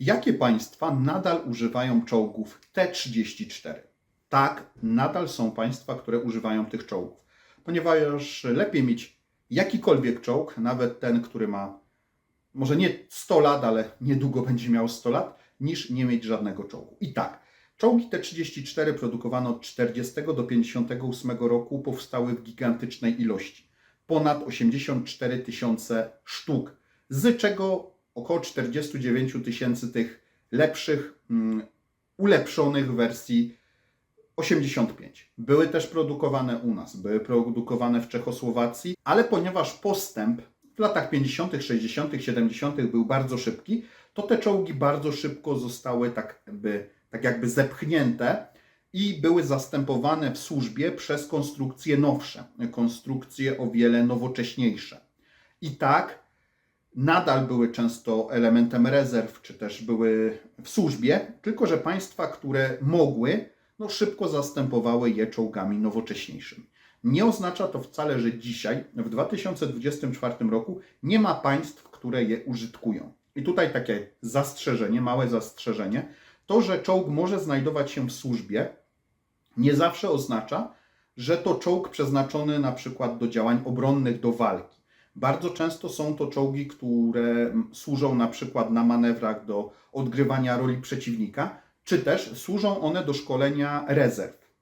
Jakie państwa nadal używają czołgów T-34? Tak, nadal są państwa, które używają tych czołgów, ponieważ lepiej mieć jakikolwiek czołg, nawet ten, który ma może nie 100 lat, ale niedługo będzie miał 100 lat, niż nie mieć żadnego czołgu. I tak, czołgi T-34 produkowane od 40 do 58 roku powstały w gigantycznej ilości. Ponad 84 tysiące sztuk, z czego około 49 tysięcy tych lepszych, mm, ulepszonych wersji 85. Były też produkowane u nas, były produkowane w Czechosłowacji, ale ponieważ postęp w latach 50., 60., 70. był bardzo szybki, to te czołgi bardzo szybko zostały tak jakby, tak jakby zepchnięte i były zastępowane w służbie przez konstrukcje nowsze, konstrukcje o wiele nowocześniejsze. I tak nadal były często elementem rezerw, czy też były w służbie, tylko że państwa, które mogły, no szybko zastępowały je czołgami nowocześniejszymi. Nie oznacza to wcale, że dzisiaj, w 2024 roku, nie ma państw, które je użytkują. I tutaj takie zastrzeżenie, małe zastrzeżenie, to, że czołg może znajdować się w służbie, nie zawsze oznacza, że to czołg przeznaczony na przykład do działań obronnych, do walki. Bardzo często są to czołgi, które służą na przykład na manewrach do odgrywania roli przeciwnika, czy też służą one do szkolenia rezerw.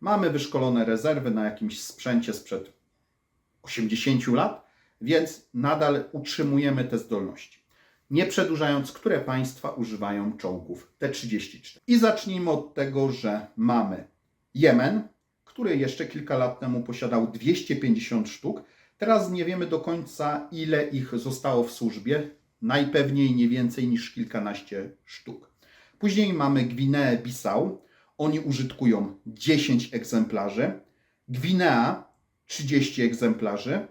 Mamy wyszkolone rezerwy na jakimś sprzęcie sprzed 80 lat, więc nadal utrzymujemy te zdolności. Nie przedłużając, które państwa używają czołgów T-34. I zacznijmy od tego, że mamy Jemen, który jeszcze kilka lat temu posiadał 250 sztuk. Teraz nie wiemy do końca, ile ich zostało w służbie. Najpewniej nie więcej niż kilkanaście sztuk. Później mamy Gwineę Bissau. Oni użytkują 10 egzemplarzy. Gwinea 30 egzemplarzy.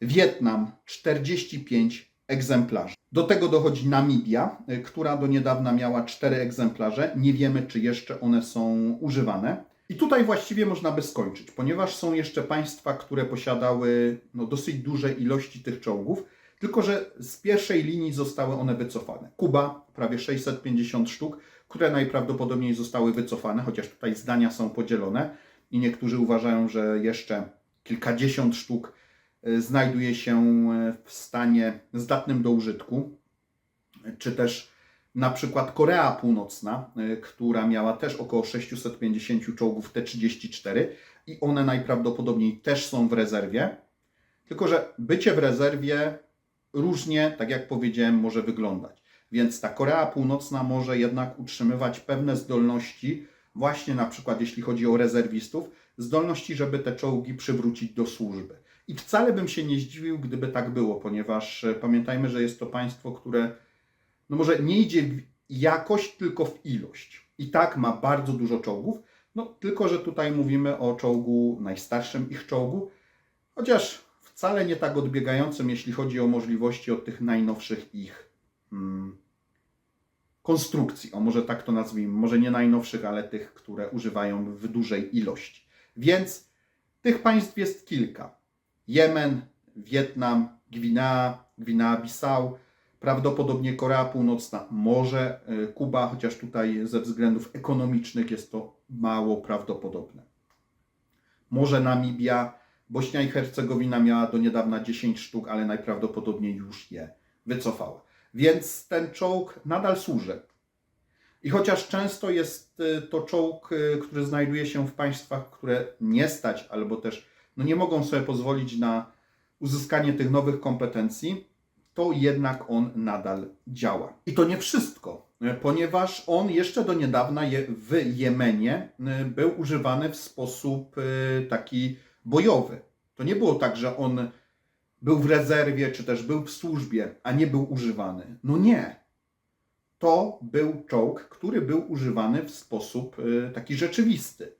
Wietnam 45 egzemplarzy. Do tego dochodzi Namibia, y, która do niedawna miała 4 egzemplarze. Nie wiemy, czy jeszcze one są używane. I tutaj właściwie można by skończyć, ponieważ są jeszcze państwa, które posiadały no, dosyć duże ilości tych czołgów, tylko że z pierwszej linii zostały one wycofane. Kuba prawie 650 sztuk, które najprawdopodobniej zostały wycofane, chociaż tutaj zdania są podzielone i niektórzy uważają, że jeszcze kilkadziesiąt sztuk y, znajduje się y, w stanie zdatnym do użytku, czy też na przykład Korea Północna, y, która miała też około 650 czołgów T-34 i one najprawdopodobniej też są w rezerwie. Tylko, że bycie w rezerwie różnie, tak jak powiedziałem, może wyglądać. Więc ta Korea Północna może jednak utrzymywać pewne zdolności, właśnie na przykład jeśli chodzi o rezerwistów, zdolności, żeby te czołgi przywrócić do służby. I wcale bym się nie zdziwił, gdyby tak było, ponieważ e, pamiętajmy, że jest to państwo, które no może nie idzie w jakość, tylko w ilość. I tak ma bardzo dużo czołgów, no tylko, że tutaj mówimy o czołgu, najstarszym ich czołgu, chociaż wcale nie tak odbiegającym, jeśli chodzi o możliwości od tych najnowszych ich mm, konstrukcji. O może tak to nazwijmy, może nie najnowszych, ale tych, które używają w dużej ilości. Więc tych państw jest kilka. Jemen, Wietnam, Gwinea, Gwinea-Bissau, prawdopodobnie Korea Północna, może y, Kuba, chociaż tutaj ze względów ekonomicznych jest to mało prawdopodobne. Może Namibia, Bośnia i Hercegowina miała do niedawna 10 sztuk, ale najprawdopodobniej już je wycofała. Więc ten czołg nadal służy. I chociaż często jest y, to czołg, y, który znajduje się w państwach, które nie stać albo też no nie mogą sobie pozwolić na uzyskanie tych nowych kompetencji, to jednak on nadal działa. I to nie wszystko, y, ponieważ on jeszcze do niedawna w Jemenie y, był używany w sposób y, taki bojowy. To nie było tak, że on był w rezerwie, czy też był w służbie, a nie był używany. No nie. To był czołg, który był używany w sposób taki rzeczywisty.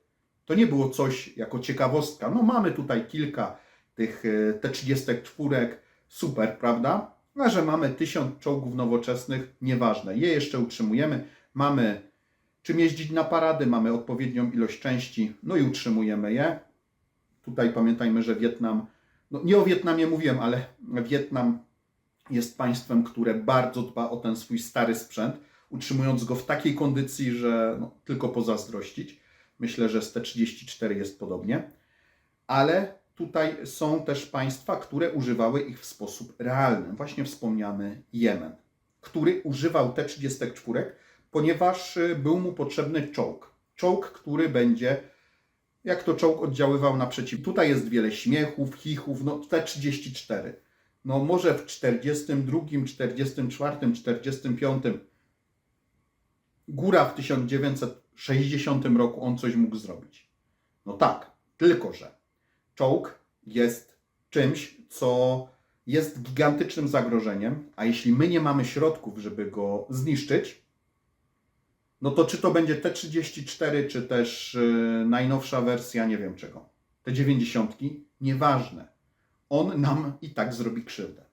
To nie było coś jako ciekawostka. No mamy tutaj kilka tych y, T-34, super, prawda? A że mamy tysiąc czołgów nowoczesnych, nieważne. Je jeszcze utrzymujemy. Mamy czym jeździć na parady, mamy odpowiednią ilość części, no i utrzymujemy je. Tutaj pamiętajmy, że Wietnam, no nie o Wietnamie mówiłem, ale Wietnam jest państwem, które bardzo dba o ten swój stary sprzęt, utrzymując go w takiej kondycji, że no, tylko pozazdrościć. Myślę, że z T34 jest podobnie. Ale tutaj są też państwa, które używały ich w sposób realny. Właśnie wspomniany Jemen, który używał T34, ponieważ y, był mu potrzebny czołg. Czołg, który będzie, jak to czołg oddziaływał na przeciw. Tutaj jest wiele śmiechów, chichów, no T34. No może w 42, 44, 45 góra w 1960 roku on coś mógł zrobić. No tak, tylko że czołg jest czymś, co jest gigantycznym zagrożeniem, a jeśli my nie mamy środków, żeby go zniszczyć, no to czy to będzie T-34, czy też yy, najnowsza wersja, nie wiem czego, te 90, nieważne. On nam i tak zrobi krzywdę.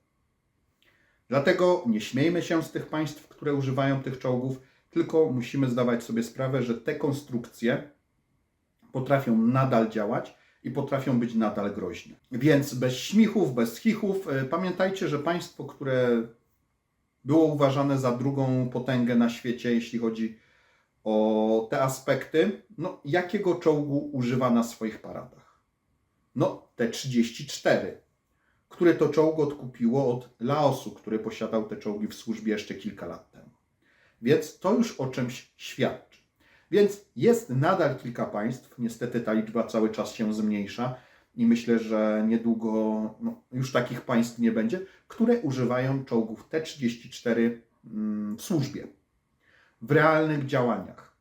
Dlatego nie śmiejmy się z tych państw, które używają tych czołgów, tylko musimy zdawać sobie sprawę, że te konstrukcje potrafią nadal działać i potrafią być nadal groźne. Więc bez śmichów, bez chichów, y, pamiętajcie, że państwo, które było uważane za drugą potęgę na świecie, jeśli chodzi o te aspekty, no jakiego czołgu używa na swoich paradach? No T-34, które to czołg odkupiło od Laosu, który posiadał te czołgi w służbie jeszcze kilka lat temu. Więc to już o czymś świadczy. Więc jest nadal kilka państw, niestety ta liczba cały czas się zmniejsza i myślę, że niedługo no, już takich państw nie będzie, które używają czołgów T-34 mm, w służbie, w realnych działaniach.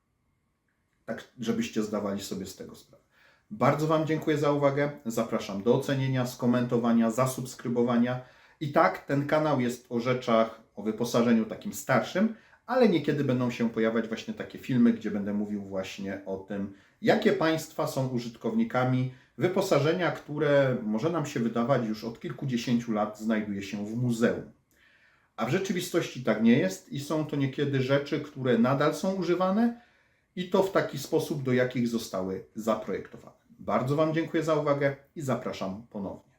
Tak, żebyście zdawali sobie z tego sprawę. Bardzo Wam dziękuję za uwagę. Zapraszam do ocenienia, skomentowania, zasubskrybowania. I tak, ten kanał jest o rzeczach, o wyposażeniu takim starszym, ale niekiedy będą się pojawiać właśnie takie filmy, gdzie będę mówił właśnie o tym, jakie państwa są użytkownikami wyposażenia, które może nam się wydawać już od kilkudziesięciu lat znajduje się w muzeum. A w rzeczywistości tak nie jest i są to niekiedy rzeczy, które nadal są używane i to w taki sposób, do jakich zostały zaprojektowane. Bardzo Wam dziękuję za uwagę i zapraszam ponownie.